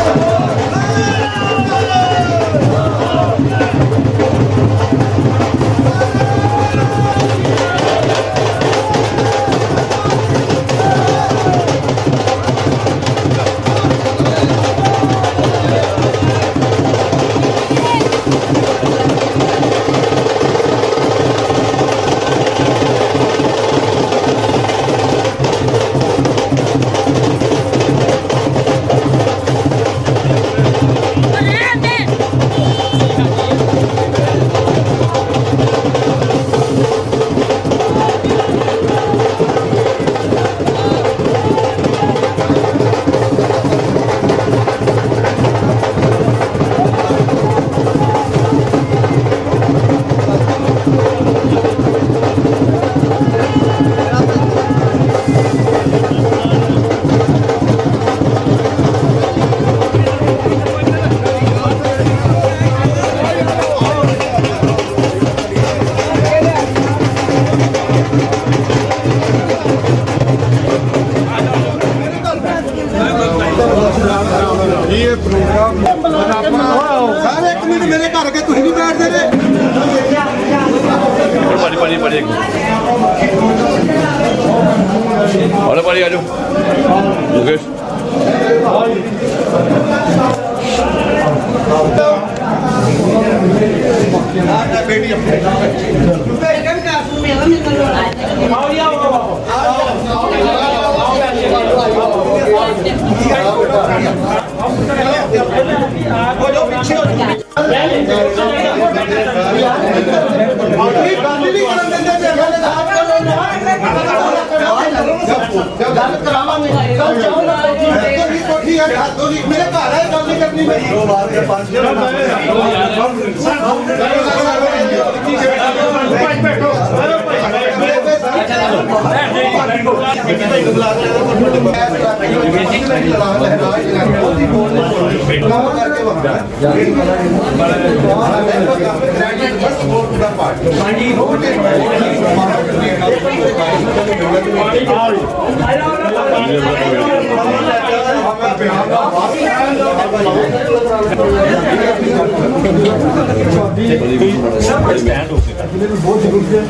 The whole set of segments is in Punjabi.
ਇਹ ਔਰ ਪਾਣੀ ਆ ਜਾਓ ਮੁਕੇਸ਼ ਆਪਣੀ ਗੱਲ ਨਹੀਂ ਕਰਨ ਦਿੰਦੇ ਤੇ ਐਮਐਲਏ ਸਾਹਿਬ ਗੱਲ ਕਰਾਵਾਂਗੇ ਗੱਲ ਚਾਹੁੰਦਾ ਦੀ ਕੋਠੀ ਹੈ ਖਾਦੋ ਦੀ ਮੇਰੇ ਘਰ ਹੈ ਗੱਲ ਨਹੀਂ ਕਰਨੀ ਮੇਰੀ ਦੋ ਵਾਰ ਦੇ ਪੰਜ ਬਹੁਤ ਜ਼ਰੂਰੀ ਹੈ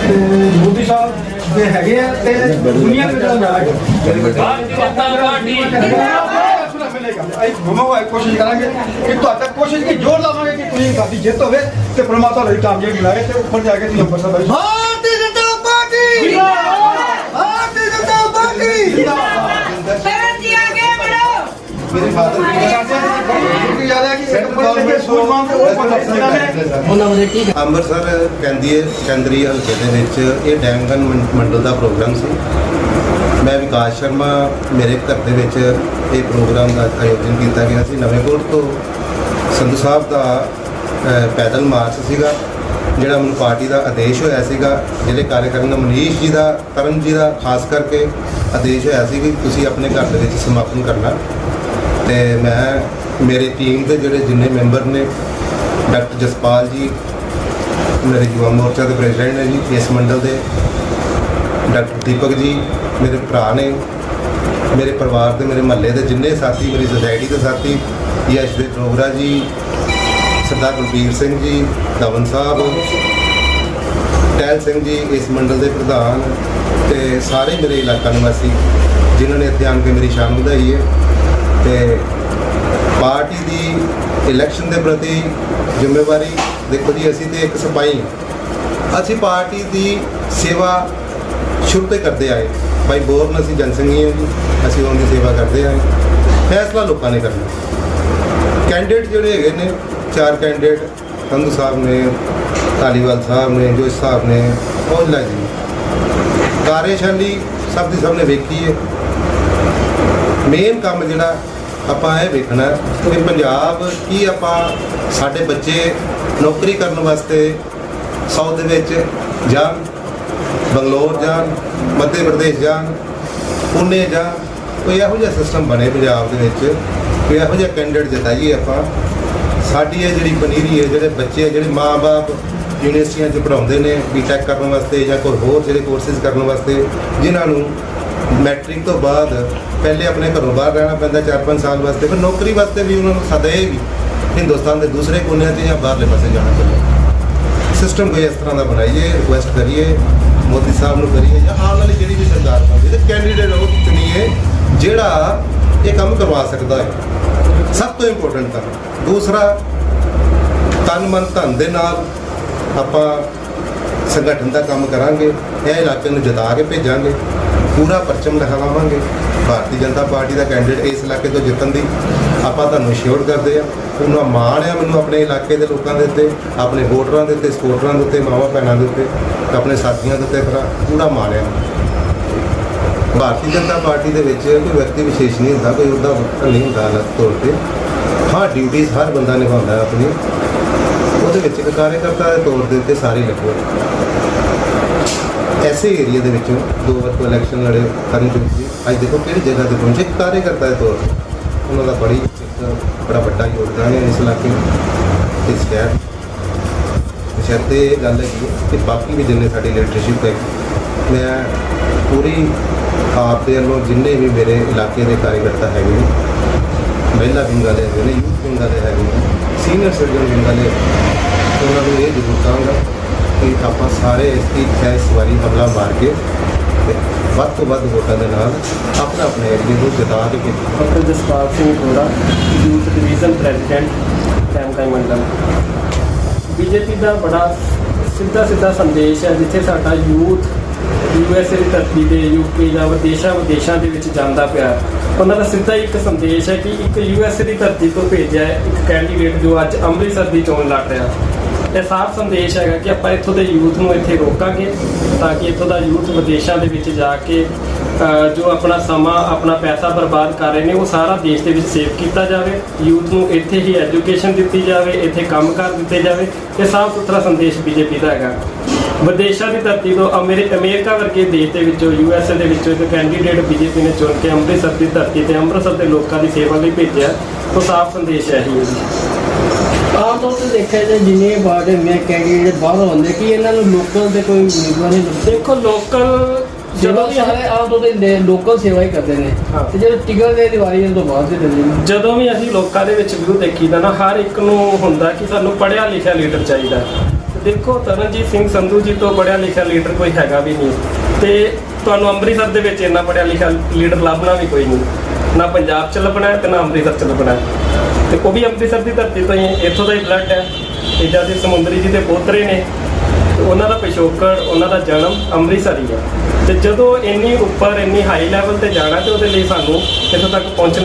ਤੇ ਮੋਦੀ ਸਾਹਿਬ ਦੇ ਹੈਗੇ ਆ ਤੇ ਦੁਨੀਆ ਦੇ ਨਾਲ ਜਾਣਾ ਕੋਸ਼ਿਸ਼ ਕਰਾਂਗੇ ਕਿ ਤੁਹਾਡਾ ਕੋਸ਼ਿਸ਼ ਕੀ ਜੋਰ ਲਾਵਾਂਗੇ ਕਿ ਤੁਸੀਂ ਕਾਫੀ ਜਿੱਤ ਹੋਵੇ ਤੇ ਪ੍ਰਮਾਤਮਾ ਲਈ ਕਾਮਯਾਬੀ ਮਿਲਾਏ ਤੇ ਉੱਪਰ ਜਾ ਕੇ ਤੁਸੀਂ ਅੰਮ੍ਰਿਤਸਰ ਬਾਈ ਭਾਰਤੀ ਜਨਤਾ ਪਾਰਟੀ ਜਿੰਦਾਬਾਦ ਭਾਰਤੀ ਜਨਤਾ ਪਾਰਟੀ ਜਿੰਦਾਬਾਦ ਸ਼ਰਨ ਜੀ ਆਗੇ ਮੇਰੇ ਫਾਦਰ ਜੀ ਅੰਮ੍ਰਿਤਸਰ ਕੇਂਦਰੀ ਕੇਂਦਰੀ ਹਲਕੇ ਦੇ ਵਿੱਚ ਇਹ ਡੈਮਗਨ ਮੰਡਲ ਦਾ ਪ੍ਰੋਗਰਾਮ ਸੀ। ਮੈਂ ਵਿਕਾਸ ਸ਼ਰਮਾ ਮੇਰੇ ਘਰ ਦੇ ਵਿੱਚ ਇਹ ਪ੍ਰੋਗਰਾਮ ਦਾ ਆਯੋਜਨ ਕੀਤਾ ਗਿਆ ਸੀ। ਨਵੇਂ ਕੋਟ ਤੋਂ ਸੰਧੂ ਸਾਹਿਬ ਦਾ ਪੈਦਲ ਮਾਰਚ ਸੀਗਾ, ਜਿਹੜਾ ਮੈਨੂੰ ਪਾਰਟੀ ਦਾ ਆਦੇਸ਼ ਹੋਇਆ ਸੀਗਾ ਜਿਹੜੇ ਕਾਰਜਕਰਤਾ ਦਾ ਮਨੀਸ਼ ਜੀ ਦਾ ਕਰਨ ਜੀ ਦਾ, ਖਾਸ ਕਰਕੇ ਆਦੇਸ਼ ਹੋਇਆ ਸੀ ਕਿ ਤੁਸੀਂ ਆਪਣੇ ਘਰ ਦੇ ਵਿੱਚ ਸਮਾਪਨ ਕਰਨਾ। ਤੇ ਮੈਂ ਮੇਰੇ ਟੀਮ ਦੇ ਜਿਹੜੇ ਜਿੰਨੇ ਮੈਂਬਰ ਨੇ, ਡਾਕਟਰ ਜਸਪਾਲ ਜੀ, ਮੇਰੇ ਯੁਵਾ ਮੋਰਚਾ ਦੇ ਪ੍ਰੈਜ਼ੀਡੈਂਟ ਨੇ ਜੀ ਇਸ ਮੰਡਲ ਦੇ, ਡਾਕਟਰ ਦੀਪਕ ਜੀ, ਮੇਰੇ ਭਰਾ ਨੇ, ਮੇਰੇ ਪਰਿਵਾਰ ਦੇ, ਮੇਰੇ ਮਹੱਲੇ ਦੇ ਜਿੰਨੇ ਸਾਥੀ, ਮੇਰੀ ਸੋਸਾਇਟੀ ਦੇ ਸਾਥੀ, ਯਸ਼ ਦੇ ਡੋਗਰਾ ਜੀ, ਸਰਦਾਰ ਬਲਬੀਰ ਸਿੰਘ ਜੀ ਦਵਨ ਸਾਹਿਬ, ਟਹਿਲ ਸਿੰਘ ਜੀ, ਇਸ ਮੰਡਲ ਦੇ ਪ੍ਰਧਾਨ ਤੇ ਸਾਰੇ ਮੇਰੇ ਇਲਾਕਾ ਨਿਵਾਸੀ, ਜਿਨ੍ਹਾਂ ਨੇ ਇੱਥੇ ਆਣ ਕੇ ਮੇਰੀ ਸ਼ਾਨ ਵਧਾਈ ਹੈ ਤੇ ਪਾਰਟੀ ਦੀ ਇਲੈਕਸ਼ਨ ਦੇ ਪ੍ਰਤੀ ਜ਼ਿੰਮੇਵਾਰੀ ਦੇਖੋ ਜੀ, ਅਸੀਂ ਤੇ ਇੱਕ ਸਿਪਾਹੀ ਹਾਂ। ਅਸੀਂ ਪਾਰਟੀ ਦੀ ਸੇਵਾ ਸ਼ੁਰੂ ਤੋਂ ਕਰਦੇ ਆਏ। ਭਾਈ ਬੋਰਨ ਅਸੀਂ ਜਨਸੰਘੀ ਹਾਂ ਜੀ, ਅਸੀਂ ਉਹਨਾਂ ਦੀ ਸੇਵਾ ਕਰਦੇ ਆਏ। ਫੈਸਲਾ ਲੋਕਾਂ ਨੇ ਕਰਨਾ। ਕੈਂਡੀਡੇਟ ਜਿਹੜੇ ਹੈਗੇ ਨੇ, ਚਾਰ ਕੈਂਡੀਡੇਟ ਸੰਧੂ ਸਾਹਿਬ ਨੇ, ਧਾਲੀਵਾਲ ਸਾਹਿਬ ਨੇ, ਜੋਸ਼ ਸਾਹਿਬ ਨੇ ਔਜਲਾ ਜੀ। ਕਾਰਜਸ਼ਾਲੀ ਸਭ ਦੀ ਸਭ ਨੇ ਵੇਖੀ ਹੈ। ਮੇਨ ਕੰਮ ਜਿਹੜਾ ਆਪਾਂ ਇਹ ਵੇਖਣਾ ਕਿ ਪੰਜਾਬ ਕੀ ਆਪਾਂ ਸਾਡੇ ਬੱਚੇ ਨੌਕਰੀ ਕਰਨ ਵਾਸਤੇ ਸਾਊਥ ਦੇ ਵਿੱਚ ਜਾਣ, ਬੰਗਲੌਰ ਜਾਣ, ਮੱਧ ਪ੍ਰਦੇਸ਼ ਜਾਣ ਪੁਨੇ ਜਾਣ ਕੋਈ ਇਹੋ ਜਿਹਾ ਸਿਸਟਮ ਬਣੇ ਪੰਜਾਬ ਦੇ ਵਿੱਚ, ਕੋਈ ਇਹੋ ਜਿਹਾ ਕੈਂਡੀਡੇਟ ਜਿਤਾਈਏ ਆਪਾਂ, ਸਾਡੀ ਇਹ ਜਿਹੜੀ ਪਨੀਰੀ ਹੈ, ਜਿਹੜੇ ਬੱਚੇ, ਜਿਹੜੇ ਮਾਪੇ ਯੂਨੀਵਰਸਿਟੀਆਂ 'ਚ ਪੜਾਉਂਦੇ ਨੇ ਬੀਟੈਕ ਕਰਨ ਵਾਸਤੇ ਜਾਂ ਕੋਈ ਹੋਰ ਜਿਹੜੇ ਕੋਰਸਿਸ ਕਰਨ ਵਾਸਤੇ, ਜਿਨ੍ਹਾਂ ਨੂੰ ਮੈਟ੍ਰਿਕ ਤੋਂ ਬਾਅਦ ਪਹਿਲੇ ਆਪਣੇ ਘਰੋਂ ਬਾਹਰ ਰਹਿਣਾ ਪੈਂਦਾ 4-5 ਸਾਲ ਵਾਸਤੇ, ਫਿਰ ਨੌਕਰੀ ਵਾਸਤੇ ਵੀ ਉਹਨਾਂ ਨੂੰ ਸदैव ਹਿੰਦੁਸਤਾਨ ਦੇ ਦੂਸਰੇ ਕੋਨਿਆਂ 'ਤੇ ਜਾਂ ਬਾਹਰਲੇ ਪਾਸੇ ਜਾਣਾ ਪੈਂਦਾ। ਸਿਸਟਮ ਕੋਈ ਇਸ ਤਰ੍ਹਾਂ ਦਾ ਬਣਾਈਏ ਰਿਕੁਐਸਟ ਕਰੀਏ, ਮੋਦੀ ਸਾਹਿਬ ਨੂੰ ਕਰੀਏ ਜਾਂ ਆਉਣ ਵਾਲੀ ਜਿਹੜੀ ਵੀ ਸਰਕਾਰ ਬਣਦੀ ਤੇ ਕੈਂਡੀਡੇਟ ਉਹ ਚੁਣੀਏ, ਜਿਹੜਾ ਇਹ ਕੰਮ ਕਰਵਾ ਸਕਦਾ ਹੈ। ਸਭ ਤੋਂ ਇੰਪੋਰਟੈਂਟ ਕੰਮ ਦੂਸਰਾ, ਤਨ ਮਨ ਧਨ ਦੇ ਨਾਲ ਆਪਾਂ ਸੰਗਠਨ ਦਾ ਕੰਮ ਕਰਾਂਗੇ, ਇਹ ਇਲਾਕੇ ਨੂੰ ਜਿਤਾ ਕੇ ਭੇਜਾਂਗੇ। ਪੂਰਾ ਪਰਚਮ ਲਿਖਾਵਾਂਗੇ ਭਾਰਤੀ ਜਨਤਾ ਪਾਰਟੀ ਦਾ ਕੈਂਡੀਡੇਟ ਇਸ ਇਲਾਕੇ ਤੋਂ ਜਿੱਤਣ ਦੀ ਆਪਾਂ ਤੁਹਾਨੂੰ ਸ਼ੋਰ ਕਰਦੇ ਆ ਉਹਨਾਂ ਮਾਣ ਆ ਮੈਨੂੰ ਆਪਣੇ ਇਲਾਕੇ ਦੇ ਲੋਕਾਂ ਦੇ ਉੱਤੇ, ਆਪਣੇ ਵੋਟਰਾਂ ਦੇ ਉੱਤੇ, ਸਪੋਰਟਰਾਂ ਦੇ ਉੱਤੇ, ਮਾਵਾਂ ਭੈਣਾਂ ਦੇ ਉੱਤੇ ਆਪਣੇ ਸਾਥੀਆਂ ਦੇ ਉੱਤੇ ਖਰਾ ਪੂਰਾ ਮਾਣ ਆ। ਭਾਰਤੀ ਜਨਤਾ ਪਾਰਟੀ ਦੇ ਵਿੱਚ ਕੋਈ ਵਿਅਕਤੀ ਵਿਸ਼ੇਸ਼ ਨਹੀਂ ਹੁੰਦਾ, ਕੋਈ ਉਹਦਾ ਨਹੀਂ ਹੁੰਦਾ ਅਲੱਗ ਤੌਰ ਤੇ। ਹਾਂ ਡਿਊਟੀਆਂ ਹਰ ਬੰਦਾ ਨਿਭਾਉਂਦਾ ਆਪਣੀ। ਉਹਦੇ ਵਿੱਚ ਇੱਕ ਕਾਰਜਕਰਤਾ ਦੇ ਤੌਰ ਦੇ ਉੱਤੇ ਸਾਰੇ ਲੱਗੇ ਐਸੇ ਏਰੀਆ ਦੇ ਵਿੱਚੋਂ ਦੋ ਵਾਰ ਤੋਂ ਇਲੈਕਸ਼ਨ ਲੜੇ ਕਰਨ ਚੁੱਕੇ ਸੀ ਅੱਜ ਦੇਖੋ ਕਿਹੜੀ ਜਗ੍ਹਾ ਤੇ ਪਹੁੰਚੇ ਇੱਕ ਕਾਰਜਕਰਤਾ ਦੇ ਤੌਰ ਤੇ ਉਹਨਾਂ ਦਾ ਬੜੀ ਇੱਕ ਬੜਾ ਵੱਡਾ ਯੋਗਦਾਨ ਹੈ ਇਸ ਇਲਾਕੇ ਨੂੰ ਇਸ ਸ਼ਹਿਰ ਤੇ ਇਹ ਗੱਲ ਹੈਗੀ ਹੈ ਕਿ ਬਾਕੀ ਵੀ ਜਿੰਨੇ ਸਾਡੀ ਲੀਡਰਸ਼ਿਪ ਹੈ ਮੈਂ ਪੂਰੀ ਆਪ ਦੇ ਵੱਲੋਂ ਜਿੰਨੇ ਵੀ ਮੇਰੇ ਇਲਾਕੇ ਦੇ ਕਾਰਜਕਰਤਾ ਹੈਗੇ ਨੇ ਮਹਿਲਾ ਵਿੰਗ ਵਾਲੇ ਹੈਗੇ ਨੇ ਯੂਥ ਵਿੰਗ ਵਾਲੇ ਹੈਗੇ ਨੇ ਸੀਨੀਅਰ ਸਿਟੀਜ਼ਨ ਵਿੰਗ ਵਾਲੇ ਉਹਨਾਂ ਨੂੰ ਇਹ ਜ਼ਰੂਰ ਕਹਾਂਗਾ ਕਿ ਆਪਾਂ ਸਾਰੇ ਇਸ ਦੀ ਖੈ ਇਸ ਵਾਰੀ ਹਮਲਾ ਮਾਰ ਕੇ ਤੇ ਵੱਧ ਤੋਂ ਵੱਧ ਵੋਟਾਂ ਦੇ ਨਾਲ ਆਪਣਾ ਆਪਣੇ ਏਰੀਏ ਨੂੰ ਜਿਤਾ ਕੇ ਡਾਕਟਰ ਜਸਪਾਲ ਸਿੰਘ ਥੋੜਾ ਯੂਥ ਡਿਵੀਜ਼ਨ ਪ੍ਰੈਜ਼ੀਡੈਂਟ ਟੈਮਕਾਈ ਮੰਡਲ। ਬੀਜੇਪੀ ਦਾ ਬੜਾ ਸਿੱਧਾ ਸਿੱਧਾ ਸੰਦੇਸ਼ ਹੈ, ਜਿੱਥੇ ਸਾਡਾ ਯੂਥ ਯੂਐਸਏ ਦੀ ਧਰਤੀ ਤੇ ਯੂਕੇ ਜਾਂ ਵਿਦੇਸ਼ਾਂ ਵਿਦੇਸ਼ਾਂ ਦੇ ਵਿੱਚ ਜਾਂਦਾ ਪਿਆ। ਉਹਨਾਂ ਦਾ ਸਿੱਧਾ ਹੀ ਇੱਕ ਸੰਦੇਸ਼ ਹੈ ਕਿ ਇੱਕ ਯੂਐਸਏ ਦੀ ਧਰਤੀ ਤੋਂ ਭੇਜਿਆ ਇੱਕ ਕੈਂਡੀਡੇਟ ਜੋ ਅੱਜ ਅੰਮ੍ਰਿਤਸਰ ਦੀ ਚੋਣ ਲੜ ਰਿਹਾ। ਇਹ ਸਾਫ਼ ਸੰਦੇਸ਼ ਹੈਗਾ ਕਿ ਆਪਾਂ ਇੱਥੋਂ ਦੇ ਯੂਥ ਨੂੰ ਇੱਥੇ ਰੋਕਾਂਗੇ ਤਾਂ ਕਿ ਇੱਥੋਂ ਦਾ ਯੂਥ ਵਿਦੇਸ਼ਾਂ ਦੇ ਵਿੱਚ ਜਾ ਕੇ ਜੋ ਆਪਣਾ ਸਮਾਂ, ਆਪਣਾ ਪੈਸਾ ਬਰਬਾਦ ਕਰ ਰਹੇ ਨੇ, ਉਹ ਸਾਰਾ ਦੇਸ਼ ਦੇ ਵਿੱਚ ਸੇਵ ਕੀਤਾ ਜਾਵੇ। ਯੂਥ ਨੂੰ ਇੱਥੇ ਹੀ ਐਜੂਕੇਸ਼ਨ ਦਿੱਤੀ ਜਾਵੇ, ਇੱਥੇ ਕੰਮ ਕਰ ਦਿੱਤੇ ਜਾਵੇ। ਇਹ ਸਾਫ਼ ਸੁਥਰਾ ਸੰਦੇਸ਼ ਬੀਜੇਪੀ ਦਾ ਹੈਗਾ। ਵਿਦੇਸ਼ਾਂ ਦੀ ਧਰਤੀ ਤੋਂ ਅਮਰੀ ਅਮਰੀਕਾ ਵਰਗੇ ਦੇਸ਼ ਦੇ ਵਿੱਚੋਂ ਯੂਐਸਏ ਦੇ ਵਿੱਚੋਂ ਇੱਕ ਕੈਂਡੀਡੇਟ ਬੀਜੇਪੀ ਨੇ ਚੁਣ ਕੇ ਅੰਮ੍ਰਿਤਸਰ ਦੀ ਧਰਤੀ ਤੇ ਅੰਮ੍ਰਿਤਸਰ ਦੇ ਲੋਕਾਂ ਦੀ ਸੇਵਾ ਲਈ ਭੇਜਿਆ। ਉਹ ਸਾਫ਼ ਸੰਦੇਸ਼ ਹੈ ਹੀ ਆਮ ਤੌਰ ਤੇ ਦੇਖਿਆ ਜੇ ਜਿੰਨੇ ਬਾੜੇ ਮੈਂ ਕੈਂਡੀਡੇਟ ਬਾਹਰੋਂ ਹੁੰਦੇ ਕਿ ਇਹਨਾਂ ਨੂੰ ਲੋਕਲ ਦੇ ਕੋਈ ਉਮੀਦਵਾਰ ਨਹੀਂ ਦੇਖੋ ਲੋਕਲ ਜਦੋਂ ਵੀ ਸਾਰੇ ਆਮ ਤੌਰ ਤੇ ਲੋਕਲ ਸੇਵਾ ਹੀ ਕਰਦੇ ਨੇ। ਤੇ ਜਦੋਂ ਟਿਕਟ ਦੇ ਦੀਵਾਰੀ ਤੋਂ ਬਾਅਦ ਦੇ ਦਿੰਦੇ ਨੇ। ਜਦੋਂ ਵੀ ਅਸੀਂ ਲੋਕਾਂ ਦੇ ਵਿੱਚ ਵਿਊ ਦੇਖੀਦਾ ਨਾ ਹਰ ਇੱਕ ਨੂੰ ਹੁੰਦਾ ਕਿ ਸਾਨੂੰ ਪੜ੍ਹਿਆ ਲਿਖਿਆ ਲੀਡਰ ਚਾਹੀਦਾ। ਦੇਖੋ ਤਰਨਜੀਤ ਸਿੰਘ ਸੰਧੂ ਜੀ ਤੋਂ ਪੜ੍ਹਿਆ ਲਿਖਿਆ ਲੀਡਰ ਕੋਈ ਹੈਗਾ ਵੀ ਨਹੀਂ। ਤੇ ਤੁਹਾਨੂੰ ਅੰਮ੍ਰਿਤਸਰ ਦੇ ਵਿੱਚ ਇੰਨਾ ਪੜ੍ਹਿਆ ਲਿਖਿਆ ਲੀਡਰ ਲੱਭਣਾ ਵੀ ਕੋਈ ਨਹੀਂ। ਨਾ ਪੰਜਾਬ 'ਚ ਲੱਭਣਾ ਹੈ ਤੇ ਨਾ ਅੰਮ੍ਰਿਤਸਰ 'ਚ ਲੱਭਣਾ ਹੈ। ਤੇ ਉਹ ਵੀ ਅੰਮ੍ਰਿਤਸਰ ਦੀ ਧਰਤੀ ਤੋਂ ਹੀ ਇੱਥੋਂ ਦਾ ਹੀ ਬਲੱਡ ਹੈ। ਤੇਜਾ ਦੇ ਸਮੁੰਦਰੀ ਜੀ ਦੇ ਪੋਤਰੇ ਨੇ ਉਹਨਾਂ ਦਾ ਪਿਛੋਕੜ, ਉਹਨਾਂ ਦਾ ਜਨਮ ਅੰਮ੍ਰਿਤਸਰ ਹੀ ਹੈ। ਤੇ ਜਦੋਂ ਇੰਨੀ ਉੱਪਰ, ਇੰਨੀ ਹਾਈ ਲੈਵਲ ਤੇ ਜਾਣਾ ਤੇ ਉਹਦੇ ਲਈ ਸਾਨੂੰ ਇੱਥੋਂ ਤੱਕ ਪਹੁੰਚਣਾ